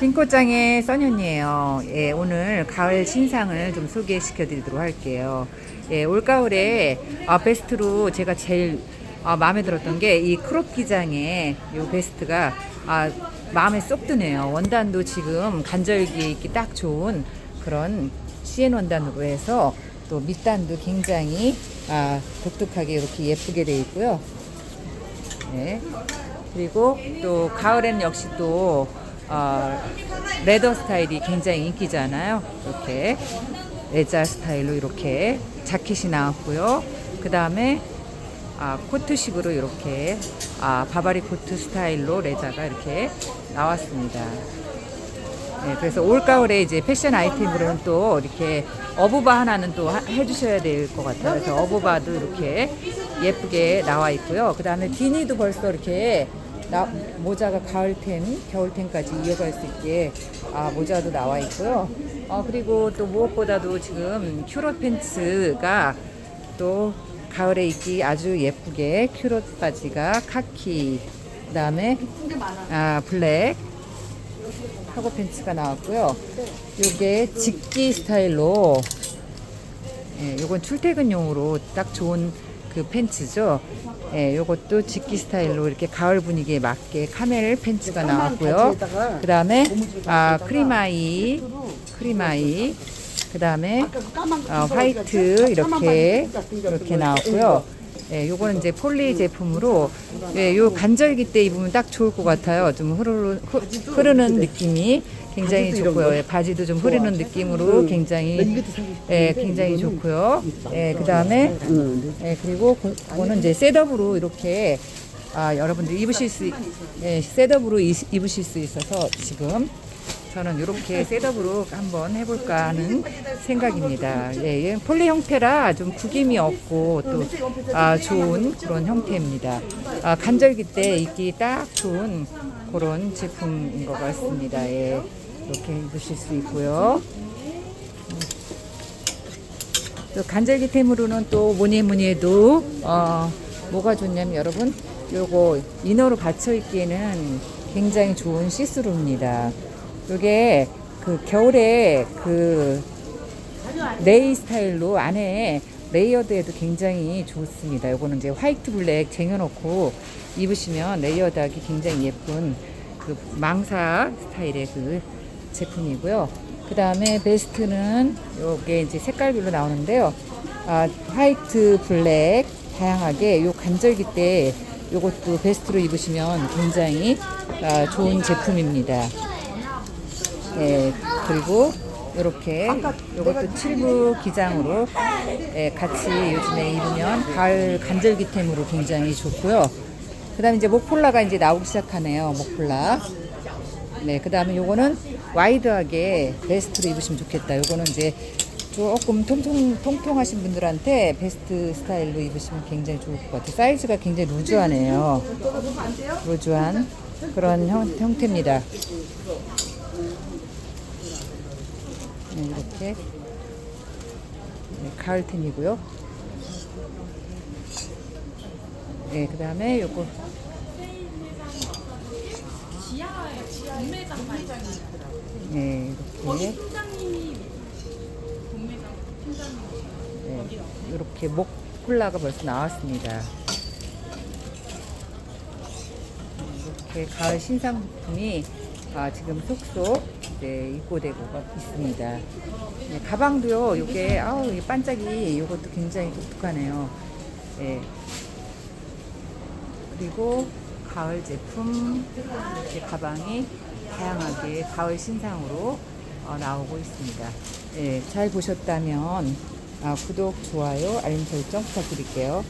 김꽃장의 써니언니예요. 예, 오늘 가을 신상을 좀 소개시켜 드리도록 할게요. 예, 올가을에 아, 베스트로 제가 제일 아, 마음에 들었던 게 이 크롭 기장의 이 베스트가 아, 마음에 쏙 드네요. 원단도 지금 간절기에 입기 딱 좋은 그런 CN 원단으로 해서 또 밑단도 굉장히 아, 독특하게 이렇게 예쁘게 되어 있고요. 네. 그리고 또 가을에는 역시 또 어, 레더 스타일이 굉장히 인기잖아요. 이렇게 레자 스타일로 이렇게 자켓이 나왔고요. 그 다음에 아, 코트식으로 이렇게 아, 바바리 코트 스타일로 레자가 이렇게 나왔습니다. 네, 그래서 올가을에 이제 패션 아이템으로는 또 이렇게 어부바 하나는 또 하- 해주셔야 될 것 같아요. 그래서 어부바도 이렇게 예쁘게 나와 있고요. 그 다음에 디니도 벌써 이렇게 나- 모자가 가을템, 겨울템까지 이어갈 수 있게 아, 모자도 나와 있고요. 어, 그리고 또 무엇보다도 지금 큐롯 팬츠가 또 가을에 입기 아주 예쁘게 큐롯 바지가 카키, 그 다음에 아, 블랙, 카고 팬츠가 나왔고요. 요게 직기 스타일로 예, 요건 출퇴근용으로 딱 좋은 그 팬츠죠. 예, 요것도 직기 스타일로 이렇게 가을 분위기에 맞게 카멜 팬츠가 나왔고요. 그 다음에 아, 크리마이, 크리마이, 그 다음에 어, 화이트 이렇게 이렇게 나왔고요. 예, 요거는 이제 폴리 제품으로 예, 요 간절기 때 입으면 딱 좋을 것 같아요. 좀 흐르는, 흐, 흐르는 느낌이 굉장히 좋고요. 예, 바지도 좀 흐르는 느낌으로 굉장히 예, 굉장히 좋고요. 예, 그다음에 예, 그리고 그- 그거는 이제 셋업으로 이렇게 아, 여러분들 입으실 수 있- 예, 셋업으로 이- 입으실 수 있어서 지금 저는 이렇게 셋업으로 한번 해볼까 하는 생각입니다. 예, 예, 폴리 형태라 좀 구김이 없고 또 아, 좋은 그런 형태입니다. 아, 간절기 때 입기 딱 좋은 그런 제품인 것 같습니다. 예, 이렇게 입으실 수 있고요. 또 간절기템으로는 또 뭐니 뭐니 해도 어, 뭐가 좋냐면 여러분 요거 이너로 받쳐 입기에는 굉장히 좋은 시스루입니다. 요게 그 겨울에 그 레이 스타일로 안에 레이어드에도 굉장히 좋습니다. 요거는 이제 화이트 블랙 쟁여놓고 입으시면 레이어드하기 굉장히 예쁜 그 망사 스타일의 그 제품이고요. 그 다음에 베스트는 요게 이제 색깔별로 나오는데요. 아, 화이트, 블랙 다양하게 요 간절기 때 요것도 베스트로 입으시면 굉장히 아, 좋은 제품입니다. 예, 그리고 이렇게 요것도 칠부 기장으로 예, 같이 요즘에 입으면 가을 간절기템으로 굉장히 좋고요. 그다음에 이제 목폴라가 이제 나오기 시작하네요. 목폴라. 네, 그다음에 요거는 와이드하게 베스트로 입으시면 좋겠다. 요거는 이제 조금 통통 통통하신 분들한테 베스트 스타일로 입으시면 굉장히 좋을 것 같아요. 사이즈가 굉장히 루즈하네요. 루즈한 그런 형, 형태입니다. 네, 이렇게 네, 가을템이고요. 네, 그 다음에 요거 네, 이렇게 네, 이렇게 목 콜라가 벌써 나왔습니다. 이렇게 가을 신상품이 아, 지금 속속 이제 입고되고 있습니다. 네, 가방도요, 요게, 아우, 이 반짝이, 요것도 굉장히 독특하네요. 예. 그리고 가을 제품, 이렇게 가방이 다양하게 가을 신상으로 어, 나오고 있습니다. 예, 잘 보셨다면, 아, 구독, 좋아요, 알림 설정 부탁드릴게요.